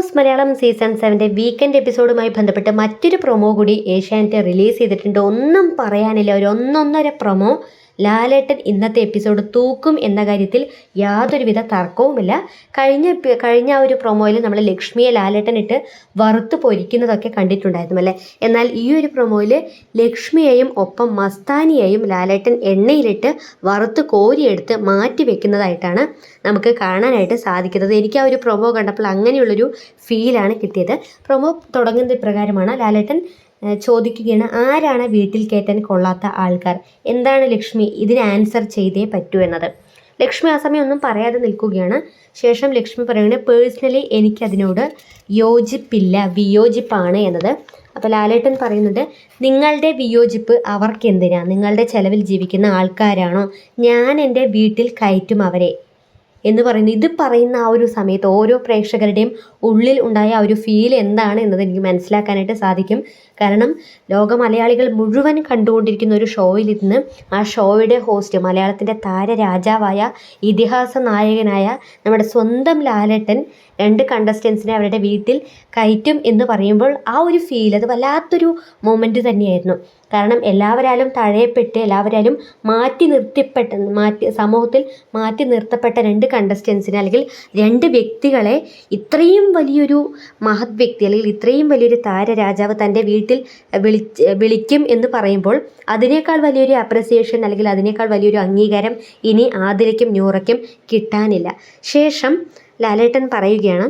Boss Malayalam season സെവന്റെ weekend എപ്പിസോഡുമായി ബന്ധപ്പെട്ട് മറ്റൊരു പ്രൊമോ കൂടി ഏഷ്യാനെറ്റ് റിലീസ് ചെയ്തിട്ടുണ്ട്. ഒന്നും പറയാനില്ല. ഒരു ഒന്നൊന്നര പ്രൊമോ ലാലേട്ടൻ ഇന്നത്തെ എപ്പിസോഡ് തൂക്കും എന്ന കാര്യത്തിൽ യാതൊരുവിധ തർക്കവുമില്ല. കഴിഞ്ഞ കഴിഞ്ഞ ഒരു പ്രൊമോയിൽ നമ്മൾ ലക്ഷ്മിയെ ലാലേട്ടൻ ഇട്ട് വറുത്ത് പൊരിക്കുന്നതൊക്കെ കണ്ടിട്ടുണ്ടായിരുന്നു അല്ലേ? എന്നാൽ ഈ ഒരു പ്രൊമോയിൽ ലക്ഷ്മിയെയും ഒപ്പം മസ്താനിയെയും ലാലേട്ടൻ എണ്ണയിലിട്ട് വറുത്ത് കോരിയെടുത്ത് മാറ്റി വെക്കുന്നതായിട്ടാണ് നമുക്ക് കാണാനായിട്ട് സാധിക്കുന്നത്. എനിക്ക് ആ ഒരു പ്രൊമോ കണ്ടപ്പോൾ അങ്ങനെയുള്ളൊരു ഫീലാണ് കിട്ടിയത്. പ്രൊമോ തുടങ്ങുന്ന ഇപ്രകാരമാണ്. ലാലേട്ടൻ ചോദിക്കുകയാണ് ആരാണ് വീട്ടിൽ കയറ്റാൻ കൊള്ളാത്ത ആൾക്കാർ? എന്താണ് ലക്ഷ്മി ഇതിന് ആൻസർ ചെയ്തേ പറ്റൂ എന്നത്? ലക്ഷ്മി ആ സമയം ഒന്നും പറയാതെ നിൽക്കുകയാണ്. ശേഷം ലക്ഷ്മി പറയുകയാണ് പേഴ്സണലി എനിക്കതിനോട് യോജിപ്പില്ല വിയോജിപ്പാണ് എന്നത്. അപ്പോൾ ലാലേട്ടൻ പറയുന്നുണ്ട് നിങ്ങളുടെ വിയോജിപ്പ് അവർക്കെന്തിനാ? നിങ്ങളുടെ ചെലവിൽ ജീവിക്കുന്ന ആൾക്കാരാണോ? ഞാൻ എന്റെ വീട്ടിൽ കയറ്റും അവരെ. എന്ന് പറയുന്നത് ഇത് പറയുന്ന ആ ഒരു സമയത്ത് ഓരോ പ്രേക്ഷകരുടെയും ഉള്ളിൽ ഉണ്ടായ ആ ഒരു ഫീൽ എന്താണ് എന്നത് എനിക്ക് മനസ്സിലാക്കാനായിട്ട് സാധിക്കും. കാരണം ലോക മലയാളികൾ മുഴുവൻ കണ്ടുകൊണ്ടിരിക്കുന്ന ഒരു ഷോയിൽ ഇന്ന് ആ ഷോയുടെ ഹോസ്റ്റ് മലയാളത്തിന്റെ താരരാജാവായ ഇതിഹാസ നായകനായ നമ്മുടെ സ്വന്തം ലാലേട്ടൻ രണ്ട് കണ്ടസ്റ്റൻസിനെ അവരുടെ വീട്ടിൽ കയറ്റും എന്ന് പറയുമ്പോൾ ആ ഒരു ഫീൽ അത് വല്ലാത്തൊരു മൊമെന്റ് തന്നെയായിരുന്നു. കാരണം എല്ലാവരാലും തഴയപ്പെട്ട് എല്ലാവരാലും മാറ്റി നിർത്തിപ്പെട്ട മാറ്റി സമൂഹത്തിൽ മാറ്റി നിർത്തപ്പെട്ട രണ്ട് കണ്ടസ്റ്റൻസിനെ അല്ലെങ്കിൽ രണ്ട് വ്യക്തികളെ ഇത്രയും വലിയൊരു മഹത് വ്യക്തി അല്ലെങ്കിൽ ഇത്രയും വലിയൊരു താരരാജാവ് തന്റെ വീട്ടിൽ വിളിച്ച് വിളിക്കും എന്ന് പറയുമ്പോൾ അതിനേക്കാൾ വലിയൊരു അപ്രിസിയേഷൻ അല്ലെങ്കിൽ അതിനേക്കാൾ വലിയൊരു അംഗീകാരം ഇനി ആതിരയ്ക്കും ന്യൂറയ്ക്കും കിട്ടാനില്ല. ശേഷം ലാലേട്ടൻ പറയുകയാണ്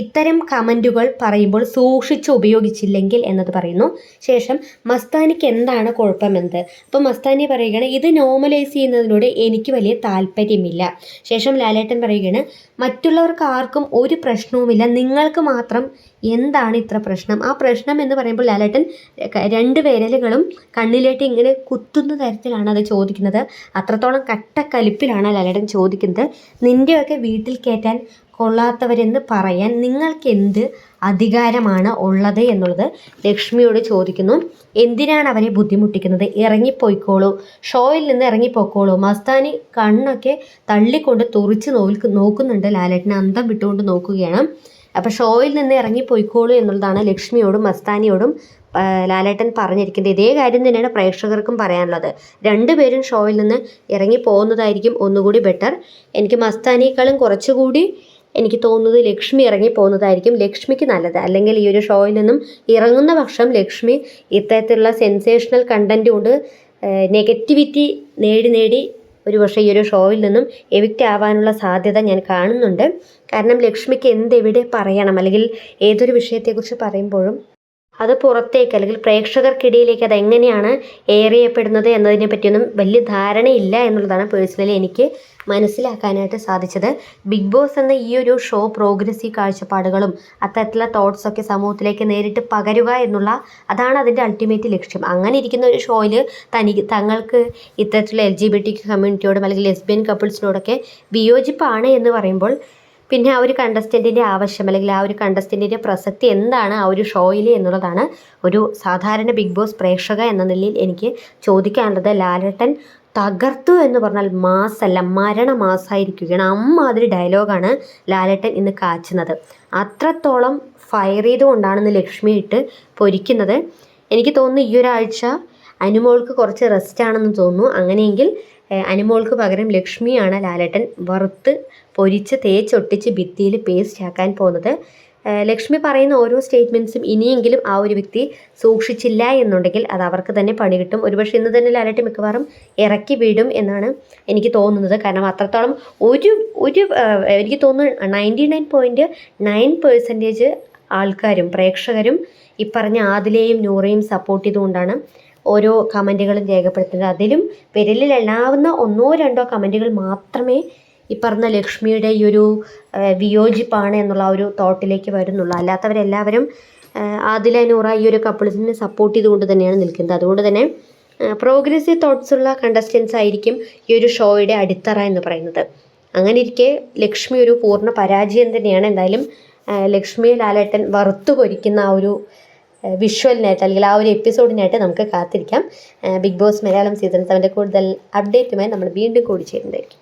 ഇത്തരം കമന്റുകൾ പറയുമ്പോൾ സൂക്ഷിച്ച് ഉപയോഗിച്ചില്ലെങ്കിൽ എന്നത് പറയുന്നു. ശേഷം മസ്താനിക്ക് എന്താണ് കുഴപ്പമെന്ത് അപ്പോൾ മസ്താനി പറയുകയാണ് ഇത് നോർമലൈസ് ചെയ്യുന്നതിനോട് എനിക്ക് വലിയ താല്പര്യമില്ല. ശേഷം ലാലേട്ടൻ പറയുകയാണ് മറ്റുള്ളവർക്ക് ആർക്കും ഒരു പ്രശ്നവുമില്ല. നിങ്ങൾക്ക് മാത്രം എന്താണ് ഇത്ര പ്രശ്നം? ആ പ്രശ്നം എന്ന് പറയുമ്പോൾ ലാലേട്ടൻ രണ്ട് വിരലുകളും കണ്ണിലേട്ട് ഇങ്ങനെ കുത്തുന്ന തരത്തിലാണ് അത് ചോദിക്കുന്നത്. അത്രത്തോളം കട്ടക്കലിപ്പിലാണ് ലാലേട്ടൻ ചോദിക്കുന്നത്. നിന്റെയൊക്കെ വീട്ടിൽ കയറ്റാൻ കൊള്ളാത്തവരെന്ന് പറയാൻ നിങ്ങൾക്ക് എന്ത് അധികാരമാണ് ഉള്ളത് എന്നുള്ളത് ലക്ഷ്മിയോട് ചോദിക്കുന്നു. എന്തിനാണ് അവരെ ബുദ്ധിമുട്ടിക്കുന്നത്? ഇറങ്ങിപ്പോയിക്കോളൂ. ഷോയിൽ നിന്ന് ഇറങ്ങിപ്പോയിക്കോളൂ മസ്താനി കണ്ണൊക്കെ തള്ളിക്കൊണ്ട് തുറിച്ച് നോക്ക് നോക്കുന്നുണ്ട്. ലാലേട്ടനെ അന്തം വിട്ടുകൊണ്ട് നോക്കുകയാണ്. അപ്പോൾ ഷോയിൽ നിന്ന് ഇറങ്ങിപ്പോയിക്കോളൂ എന്നുള്ളതാണ് ലക്ഷ്മിയോടും മസ്താനിയോടും ലാലേട്ടൻ പറഞ്ഞിരിക്കുന്നത്. ഇതേ കാര്യം തന്നെയാണ് പ്രേക്ഷകർക്കും പറയാനുള്ളത്. രണ്ടുപേരും ഷോയിൽ നിന്ന് ഇറങ്ങി പോകുന്നതായിരിക്കും ഒന്നുകൂടി ബെറ്റർ. എനിക്ക് മസ്താനിയേക്കാളും കുറച്ചുകൂടി എനിക്ക് തോന്നുന്നത് ലക്ഷ്മി ഇറങ്ങി പോകുന്നതായിരിക്കും. ലക്ഷ്മിക്ക് നല്ലത്. അല്ലെങ്കിൽ ഈ ഒരു ഷോയിൽ നിന്നും ഇറങ്ങുന്ന പക്ഷം ലക്ഷ്മി ഇത്തരത്തിലുള്ള സെൻസേഷണൽ കണ്ടന്റ് കൊണ്ട് നെഗറ്റിവിറ്റി നേടി നേടി ഒരു പക്ഷേ ഈ ഒരു ഷോയിൽ നിന്നും എവിക്റ്റ് ആവാനുള്ള സാധ്യത ഞാൻ കാണുന്നുണ്ട്. കാരണം ലക്ഷ്മിക്ക് എന്തെവിടെ പറയണം? അല്ലെങ്കിൽ ഏതൊരു വിഷയത്തെക്കുറിച്ച് പറയുമ്പോഴും അത് പുറത്തേക്ക് അല്ലെങ്കിൽ പ്രേക്ഷകർക്കിടയിലേക്ക് അത് എങ്ങനെയാണ് ഏറിയപ്പെടുന്നത് എന്നതിനെ പറ്റിയൊന്നും വലിയ ധാരണയില്ല എന്നുള്ളതാണ് പേഴ്സണലി എനിക്ക് മനസ്സിലാക്കാനായിട്ട് സാധിച്ചത്. ബിഗ് ബോസ് എന്ന ഈ ഒരു ഷോ പ്രോഗ്രസീവ് കാഴ്ചപ്പാടുകളും അത്തരത്തിലുള്ള തോട്ട്സൊക്കെ സമൂഹത്തിലേക്ക് നേരിട്ട് പകരുക എന്നുള്ള അതാണ് അതിന്റെ അൾട്ടിമേറ്റ് ലക്ഷ്യം. അങ്ങനെ ഇരിക്കുന്ന ഒരു ഷോയിൽ തനിക്ക് തങ്ങൾക്ക് ഇത്തരത്തിലുള്ള എൽ ജി ബി ടി കമ്മ്യൂണിറ്റിയോടും അല്ലെങ്കിൽ ലെസ്ബിയൻ കപ്പിൾസിനോടൊക്കെ വിയോജിപ്പാണ് എന്ന് പറയുമ്പോൾ പിന്നെ ആ ഒരു കണ്ടസ്റ്റന്റിന്റെ ആവശ്യം അല്ലെങ്കിൽ ആ ഒരു കണ്ടസ്റ്റന്റിന്റെ പ്രസക്തി എന്താണ് ആ ഒരു ഷോയിൽ എന്നുള്ളതാണ് ഒരു സാധാരണ ബിഗ് ബോസ് പ്രേക്ഷക എന്ന നിലയിൽ എനിക്ക് ചോദിക്കാനുള്ളത്. ലാലേട്ടൻ തകർത്തു എന്ന് പറഞ്ഞാൽ മാസല്ല മരണ മാസമായിരിക്കുകയാണ് അമ്മാതിരി ഡയലോഗാണ് ലാലേട്ടൻ ഇന്ന് കാച്ചുന്നത്. അത്രത്തോളം ഫയർ ചെയ്തുകൊണ്ടാണ് ഇന്ന് ലക്ഷ്മി ഇട്ട് പൊരിക്കുന്നത്. എനിക്ക് തോന്നുന്നു ഈ ഒരാഴ്ച അനുമോൾക്ക് കുറച്ച് റെസ്റ്റ് ആണെന്ന് തോന്നുന്നു. അങ്ങനെയെങ്കിൽ അനുമോൾക്ക് പകരം ലക്ഷ്മിയാണ് ലാലേട്ടൻ വറുത്ത് പൊരിച്ച് തേച്ചൊട്ടിച്ച് ഭിത്തിയിൽ പേസ്റ്റ് ആക്കാൻ പോകുന്നത്. ലക്ഷ്മി പറയുന്ന ഓരോ സ്റ്റേറ്റ്മെൻസും ഇനിയെങ്കിലും ആ ഒരു വ്യക്തി സൂക്ഷിച്ചില്ല എന്നുണ്ടെങ്കിൽ അത് അവർക്ക് തന്നെ പണി കിട്ടും. ഒരുപക്ഷെ ഇന്ന് തന്നെ ലാലേട്ടൻ മിക്കവാറും ഇറക്കി വിടും എന്നാണ് എനിക്ക് തോന്നുന്നത്. കാരണം അത്രത്തോളം ഒരു ഒരു എനിക്ക് തോന്നുന്നു ninety nine point nine percentage ആൾക്കാരും പ്രേക്ഷകരും ഇപ്പറഞ്ഞ പറഞ്ഞ ആദിലെയും നൂറയും സപ്പോർട്ട് ചെയ്തുകൊണ്ടാണ് ഓരോ കമന്റുകളും രേഖപ്പെടുത്തുന്നത്. അതിലും വിരലിൽ എണ്ണാവുന്ന ഒന്നോ രണ്ടോ കമന്റുകൾ മാത്രമേ ഈ പറഞ്ഞ ലക്ഷ്മിയുടെ ഈ ഒരു വിയോജിപ്പാണ് എന്നുള്ള ഒരു തോട്ടിലേക്ക് വരുന്നുള്ളൂ. അല്ലാത്തവരെല്ലാവരും ആദില നൂറ ഈ ഒരു കപ്പിൾസിനെ സപ്പോർട്ട് ചെയ്തുകൊണ്ട് തന്നെയാണ് നിൽക്കുന്നത്. അതുകൊണ്ട് തന്നെ പ്രോഗ്രസീവ് തോട്ട്സ് ഉള്ള കണ്ടസ്റ്റൻസ് ആയിരിക്കും ഈ ഒരു ഷോയുടെ അടിത്തറ എന്ന് പറയുന്നത്. അങ്ങനെ ഇരിക്കെ ലക്ഷ്മി ഒരു പൂർണ പരാജയം തന്നെയാണ്. എന്തായാലും ലക്ഷ്മി ലക്ഷ്മിയെ ലാലേട്ടൻ വറുത്തു പൊരിക്കുന്ന ആ ഒരു വിഷ്വലിനായിട്ട് അല്ലെങ്കിൽ ആ ഒരു എപ്പിസോഡിനായിട്ട് നമുക്ക് കാത്തിരിക്കാം. ബിഗ് ബോസ് മലയാളം സീസൺ സെവന്റെ കൂടുതൽ അപ്ഡേറ്റുമായി നമ്മൾ വീണ്ടും കൂടി ചേരുന്നതായിരിക്കും.